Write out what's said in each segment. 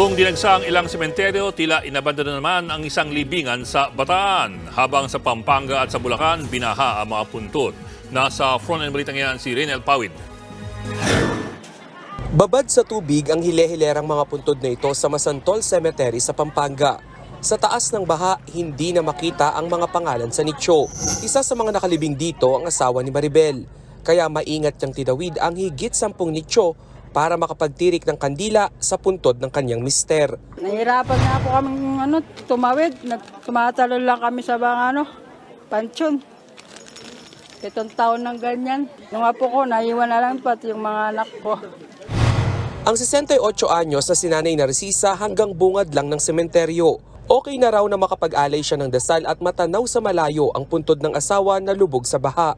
Kung dinagsa ang ilang sementeryo, tila inabandono naman ang isang libingan sa Bataan. Habang sa Pampanga at sa Bulacan, binaha ang mga puntod. Nasa front end balita ngayon si Renel Pawid. Babad sa tubig ang hile-hilerang mga puntod na ito sa Masantol Cemetery sa Pampanga. Sa taas ng baha, hindi na makita ang mga pangalan sa nicho. Isa sa mga nakalibing dito ang asawa ni Maribel. Kaya maingat niyang tinawid ang higit sampung nicho para makapagtirik ng kandila sa puntod ng kanyang mister. Nahirapan nga po kami ano, tumawid. Nag- Tumatalo lang kami sa mga ano, pansyon. Itong taon ng ganyan. Nung apo ko, naiwan na lang pati yung mga anak ko. Ang 68 anyos na sinanay Narcisa hanggang bungad lang ng sementeryo. Okay na raw na makapag-alay siya ng dasal at matanaw sa malayo ang puntod ng asawa na lubog sa baha.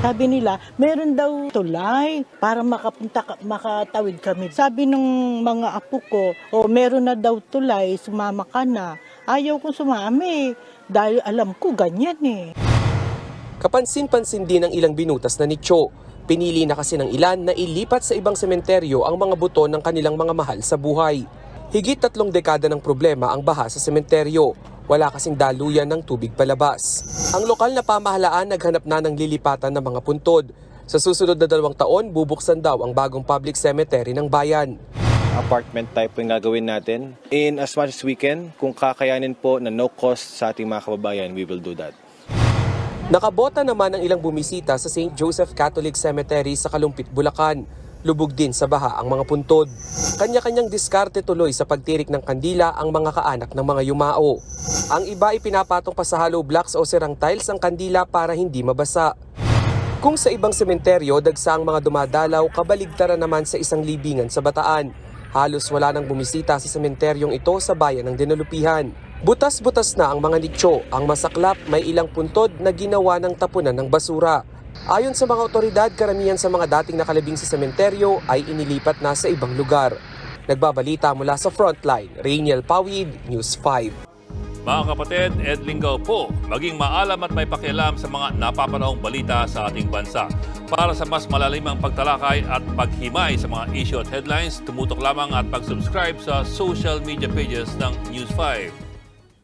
Sabi nila, meron daw tulay para makapunta, ka- makatawid kami. Sabi nung mga apo ko, o meron na daw tulay, sumama ka na. Ayaw ko sumami dahil alam ko ganyan eh. Kapansin-pansin din ang ilang binutas na nicho. Pinili na kasi ng ilan na ilipat sa ibang sementeryo ang mga buto ng kanilang mga mahal sa buhay. Higit tatlong dekada ng problema ang baha sa sementeryo. Wala kasing daluyan ng tubig palabas. Ang lokal na pamahalaan naghanap na ng lilipatan ng mga puntod. Sa susunod na dalawang taon, bubuksan daw ang bagong public cemetery ng bayan. apartment type po yung gagawin natin. In as much as we can, kung kakayanin po na no cost sa ating mga kababayan, we will do that. Nakabota naman ang ilang bumisita sa St. Joseph Catholic Cemetery sa Kalumpit, Bulacan. Lubog din sa baha ang mga puntod. Kanya-kanyang diskarte tuloy sa pagtirik ng kandila ang mga kaanak ng mga yumao. Ang iba ay pinapatong pa sa hollow blocks o sirang tiles ang kandila para hindi mabasa. Kung sa ibang sementeryo, dagsa ang mga dumadalaw, kabaligtaran naman sa isang libingan sa Bataan. Halos wala nang bumisita sa sementeryong ito sa bayan ng Dinalupihan. Butas-butas na ang mga nicho. Ang masaklap may ilang puntod na ginawa ng tapunan ng basura. Ayon sa mga otoridad, karamihan sa mga dating nakalibing sa sementeryo ay inilipat na sa ibang lugar. Nagbabalita mula sa Frontline, Rainiel Pawid, News 5. Mga kapatid, Ed Lingaw po, maging maalam at may pakialam sa mga napapanahong balita sa ating bansa. Para sa mas malalimang pagtalakay at paghimay sa mga issue at headlines, tumutok lamang at pag-subscribe sa social media pages ng News 5.